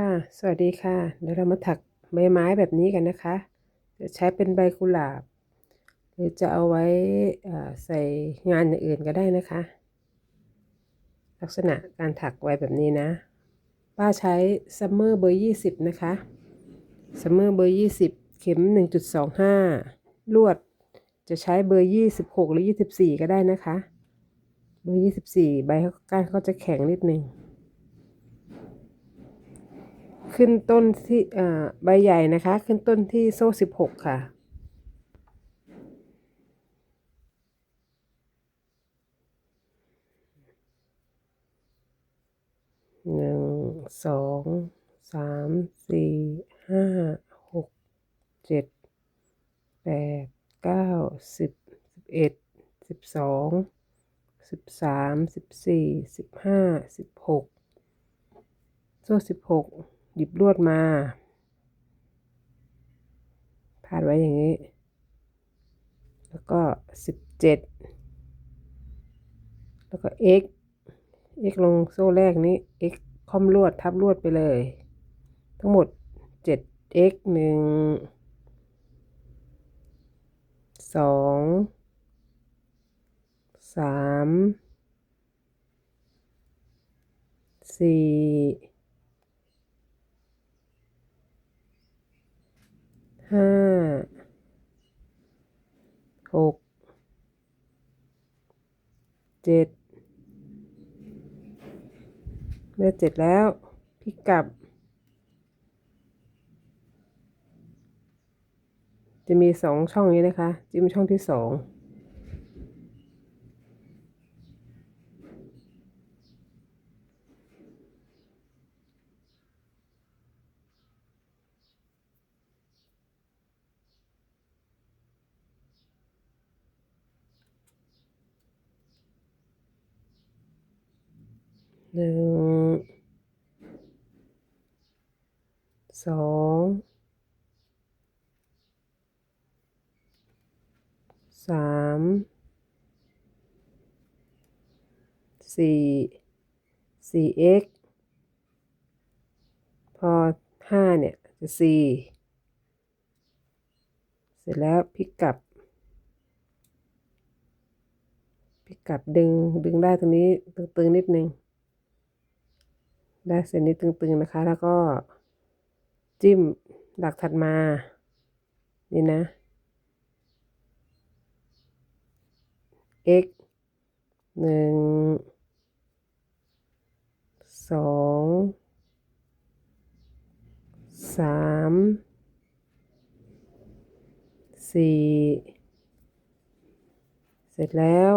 ค่ะ สวัสดีค่ะ เดี๋ยวเรามาถักใบไม้แบบนี้กันนะคะ จะใช้เป็นใบกุหลาบ หรือจะเอาไว้ใส่งานอย่างอื่นก็ได้นะคะ ลักษณะการถักไว้แบบนี้นะ ป้าใช้ซัมเมอร์เบอร์ยี่สิบนะคะ ซัมเมอร์เบอร์ยี่สิบเข็มหนึ่งจุดสองห้าลวดจะใช้เบอร์ยี่สิบหกหรือยี่สิบสี่ก็ได้นะคะ เบอร์ยี่สิบสี่ใบก้านเขาจะแข็งนิดนึง ขึ้นต้นที่ใบใหญ่นะคะ ขึ้นต้นที่โซ่สิบหกค่ะ หนึ่ง สอง สาม สี่ ห้า หก เจ็ด แปด เก้า สิบ สิบเอ็ด สิบสอง สิบสาม สิบสี่ สิบห้า สิบหก โซ่สิบหก หยิบลวดมา พาดไว้อย่างนี้ แล้วก็สิบเจ็ดแล้วก็ x x ลงโซ่แรกนี้ x ค่อมลวดทับลวดไปเลย ทั้งหมด 7x หนึ่งสองสามสี่ ห้าหกเจ็ดเมื่อเจ็ดแล้วพลิกกลับ จะมีสองช่องนี้นะคะ จิ้มช่องที่สอง หนึ่งสองสามสี่สี่ x พอห้าเนี่ยจะสี่เสร็จแล้วพลิกกลับพลิกกลับดึงดึงได้ตรงนี้ตึงๆนิดนึง ได้เส้นนี้ตึงๆนะคะ แล้วก็จิ้มหลักถัดมา นี่นะ x หนึ่งสองสามสี่เสร็จแล้ว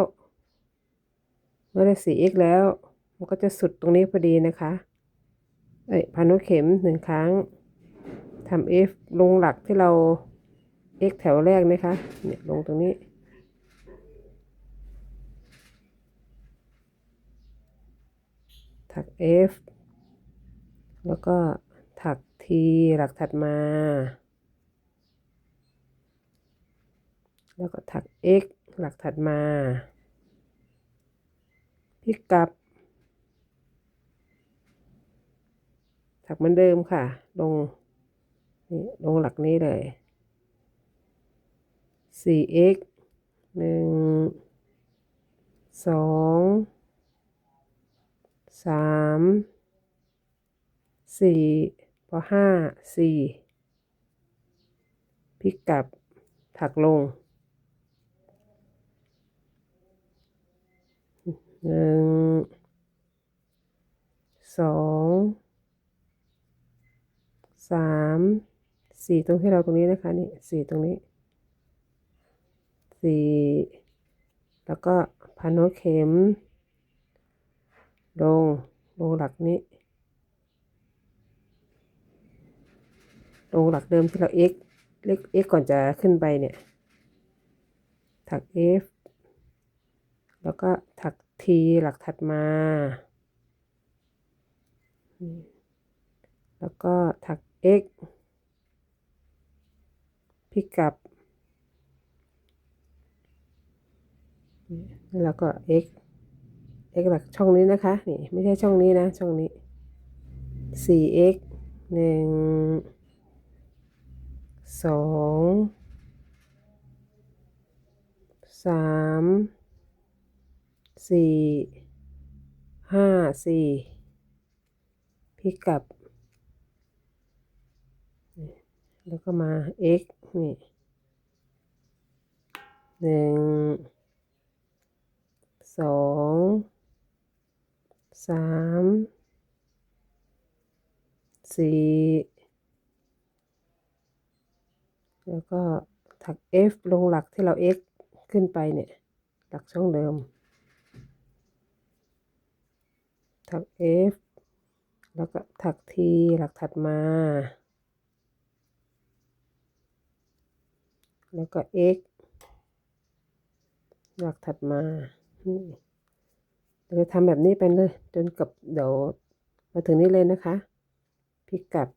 เมื่อได้สี่ x แล้ว มันก็จะสุดตรงนี้พอดีนะคะ เอ้ยพันเข็มหนึ่งครั้งทำ f ลงหลักที่เรา x แถวแรกนะคะ เนี่ยลงตรงนี้ ถัก f แล้วก็ถัก t หลักถัดมา แล้วก็ถัก x หลักถัดมา พลิกกลับ ถักเหมือนเดิมค่ะ ลงนี่ลงหลักนี้เลย 4x หนึ่งสองสามสี่พอห้าสี่พลิกกลับถักลงหนึ่ง สามสี่ตรงที่เราตรงนี้นะคะนี่สี่ตรงนี้สี่แล้วก็พันหัวเข็ม ลง ลงหลักนี้ ลงหลักเดิมที่เรา x เล็ก x ก่อนจะขึ้นไปเนี่ย ถัก f แล้วก็ถัก t หลักถัดมา แล้วก็ถัก x พิกับแล้วก็ x x หลักช่องนี้นะคะนี่ไม่ใช่ช่องนี้นะ ช่องนี้ 4x หนึ่งสองสามสี่ห้าสี่พิกับ แล้วก็มา x นี่หนึ่งสองสามสี่แล้วก็ถัก f ลงหลักที่เรา x ขึ้นไปเนี่ย หลักช่องเดิม ถัก f แล้วก็ถัก t หลักถัดมา แล้วก็ x หลักถัดมา นี่เราจะทำแบบนี้ไปเลย จนกับเดี๋ยวมาถึงนี้เลยนะคะพลิกกลับ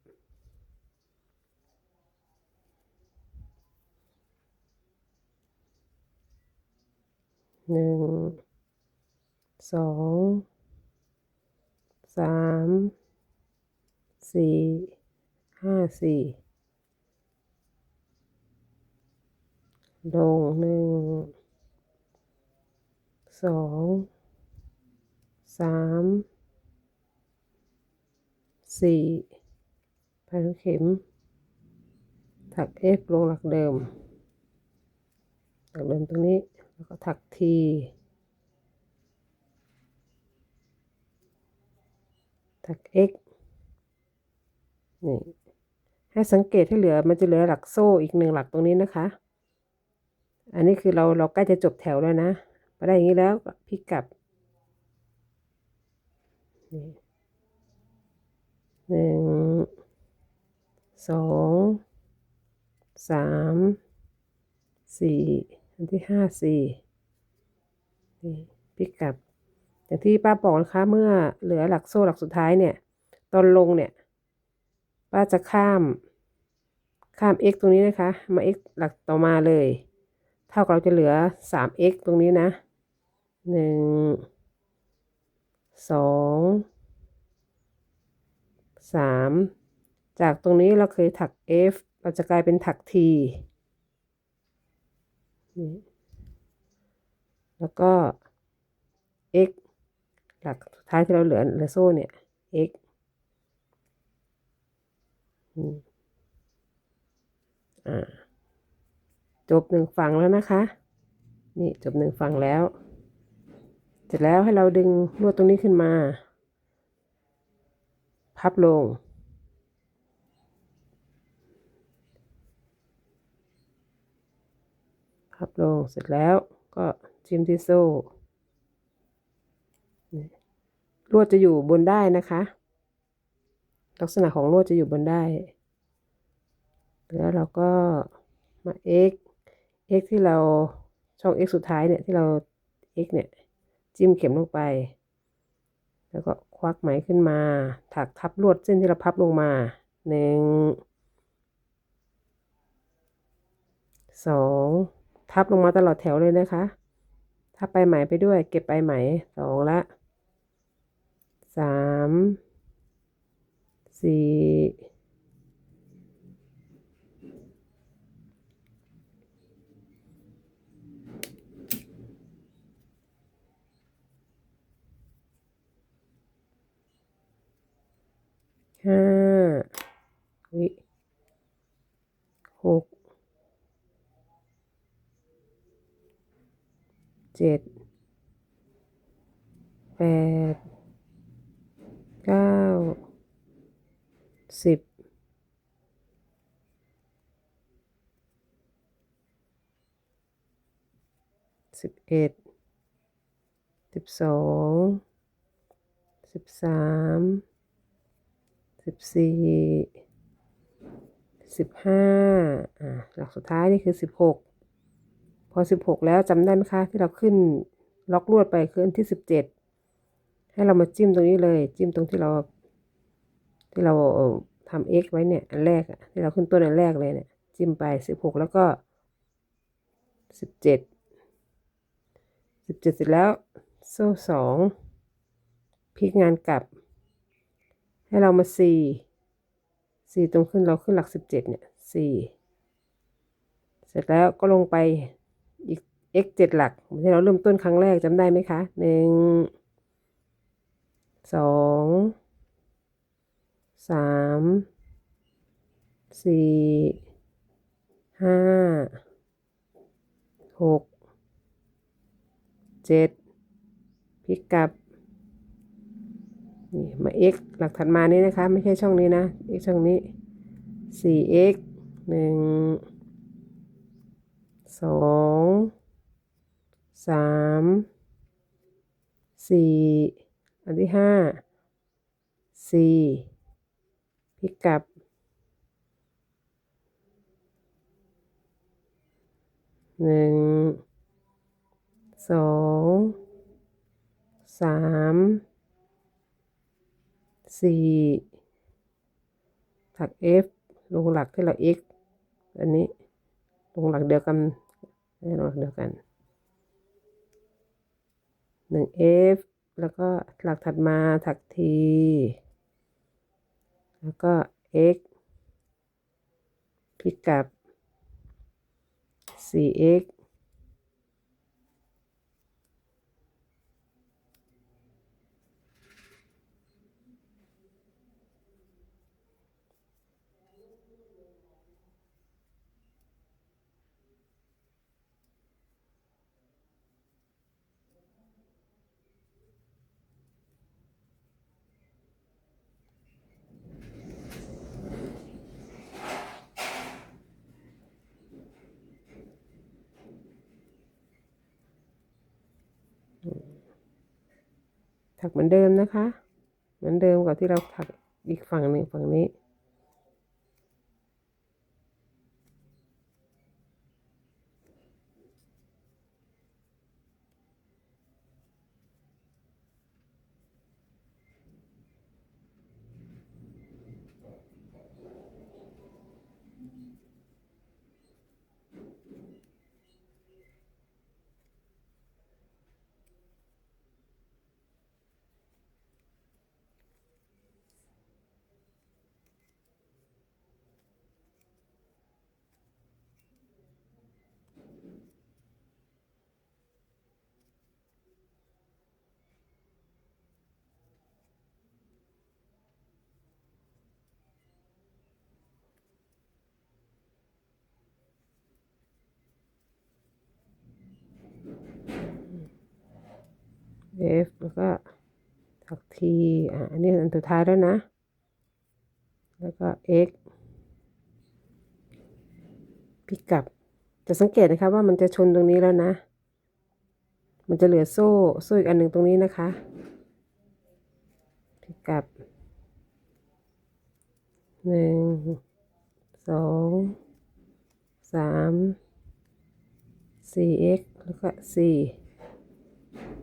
หนึ่ง สอง สาม สี่ ห้าสี่ ลงหนึ่งสองสามสี่พันเข็ม ถัก F ลงหลักเดิม หลักเดิมตรงนี้ แล้วก็ถัก T ถัก X นี่ ให้สังเกตที่เหลือมันจะเหลือหลักโซ่อีกหนึ่งหลักตรงนี้นะคะ อันนี้คือเราเราใกล้จะจบแถวแล้วนะมาได้อย่างนี้แล้วพลิกกลับหนึ่งสองสามสี่อันที่ห้าสี่นี่พลิกกลับอย่างที่ป้าบอกนะคะเมื่อเหลือหลักโซ่หลักสุดท้ายเนี่ย ตอนลงเนี่ย ป้าจะข้ามข้าม x ตรงนี้นะคะ มา x หลักต่อมาเลย เท่ากับเราจะเหลือ 3x ตรงนี้นะหนึ่งสองสามจากตรงนี้เราเคยถัก F เราจะกลายเป็นถัก T นี่แล้วก็ x หลักสุดท้ายที่เราเหลือเหลือโซ่เนี่ย x อ่า จบหนึ่งฝั่งแล้วนะคะ นี่จบหนึ่งฝั่งแล้ว เสร็จแล้วให้เราดึงลวดตรงนี้ขึ้นมา พับลง พับลงเสร็จแล้วก็จิ้มที่โซ่ลวดจะอยู่บนได้นะคะ ลักษณะของลวดจะอยู่บนได้ แล้วเราก็มา x x ที่เราช่อง x สุดท้ายเนี่ยที่เรา x เนี่ยจิ้มเข็มลงไป แล้วก็ควักไหมขึ้นมา ถักทับลวดเส้นที่เราพับลงมาหนึ่งสองทับลงมาตลอดแถวเลยนะคะ ทับไปไหมไปด้วย เก็บไปไหมสองละสามสี่ ห้าวิหกเจ็ดแปดเก้าสิบสิบเอ็ดสิบสองสิบสาม สิบสี่สิบห้าอ่าหลักสุดท้ายนี่คือสิบหกพอสิบหกแล้วจำได้ไหมคะ ที่เราขึ้นล็อกลวดไปคืออันที่สิบเจ็ดให้เรามาจิ้มตรงนี้เลย จิ้มตรงที่เรา ที่เราทำ x ไว้เนี่ยอันแรกอะที่เราขึ้นต้นอันแรกเลยเนี่ย จิ้มไปสิบหกแล้วก็สิบเจ็ดสิบเจ็ดเสร็จแล้วโซ่สองพลิกงานกลับ ให้เรามาสี่สี่ตรงขึ้นเราขึ้นหลักสิบเจ็ดเนี่ยสี่เสร็จแล้วก็ลงไปอีก x เจ็ดหลักเหมือนที่เราเริ่มต้นครั้งแรกจำได้ไหมคะหนึ่งสองสามสี่ห้าหกเจ็ดพลิกกลับ นี่มา x หลักถัดมานี้นะคะ ไม่ใช่ช่องนี้นะ x ช่องนี้ 4x หนึ่งสองสามสี่อันที่ห้าสี่พลิกกลับ หนึ่ง สอง สาม สี่ถัก F ลงหลักที่เรา x อันนี้ ลงหลักเดียวกันลงหลักเดียวกันหนึ่ง F แล้วก็หลักถัดมาถัก T แล้วก็ x พลิกกลับ 4x ถักเหมือนเดิมนะคะ เหมือนเดิมกับที่เราถักอีกฝั่งหนึ่งฝั่งนี้ F แล้วก็ถัก T อะอันนี้อันสุดท้ายแล้วนะ แล้วก็ X พลิกกลับ จะสังเกตนะคะว่ามันจะชนตรงนี้แล้วนะ มันจะเหลือโซ่โซ่อีกอันหนึ่งตรงนี้นะคะ พลิกกลับหนึ่งสองสามสี่ x แล้วก็สี่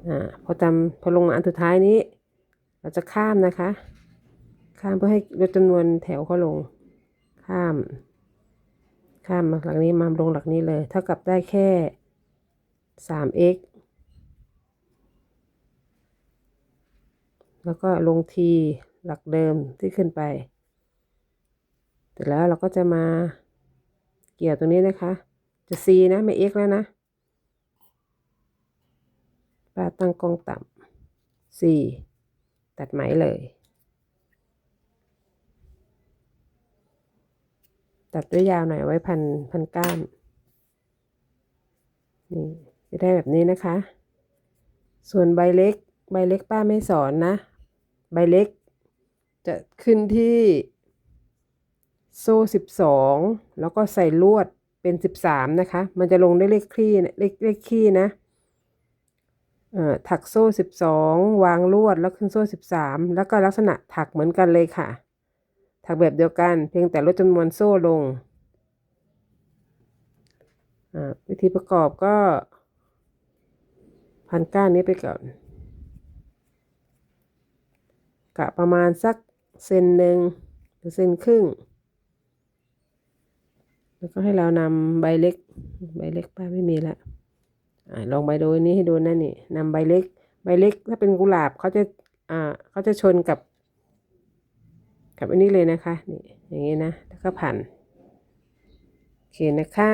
อ่าพอจำพอลงมาอันสุดท้ายนี้ เราจะข้ามนะคะ ข้ามเพื่อให้ลดจำนวนแถวเขาลง ข้าม ข้ามมาหลักนี้มาลงหลักนี้เลย เท่ากับได้แค่สาม x แล้วก็ลงทีหลักเดิมที่ขึ้นไป เสร็จแล้วเราก็จะมาเกี่ยวตรงนี้นะคะ จะ c นะ ไม่ x แล้วนะ ป้าตั้งกล้องต่ำ c ตัดไหมเลย ตัดด้วยยาวหน่อยไว้พันพันก้านนี่จะได้แบบนี้นะคะ ส่วนใบเล็ก ใบเล็กป้าไม่สอนนะ ใบเล็ก จะขึ้นที่โซ่สิบสองแล้วก็ใส่ลวดเป็นสิบสามนะคะ มันจะลงได้เลขคี่เลขเลขคี่นะ ถักโซ่สิบสองวางลวดแล้วขึ้นโซ่สิบสามแล้วก็ลักษณะถักเหมือนกันเลยค่ะ ถักแบบเดียวกันเพียงแต่ลดจำนวนโซ่ลง วิธีประกอบก็ พันก้านนี้ไปก่อน กะประมาณสักเซนหนึ่งหรือเซนครึ่ง แล้วก็ให้เรานำใบเล็ก ใบเล็กป้าไม่มีละอ่า ลองใบโดยนี้ให้ดูนั่นนี่นำใบเล็ก ใบเล็กถ้าเป็นกุหลาบเขาจะอ่าเขาจะชนกับ กับอันนี้เลยนะคะ นี่อย่างนี้นะแล้วก็ผ่านโอเคนะคะ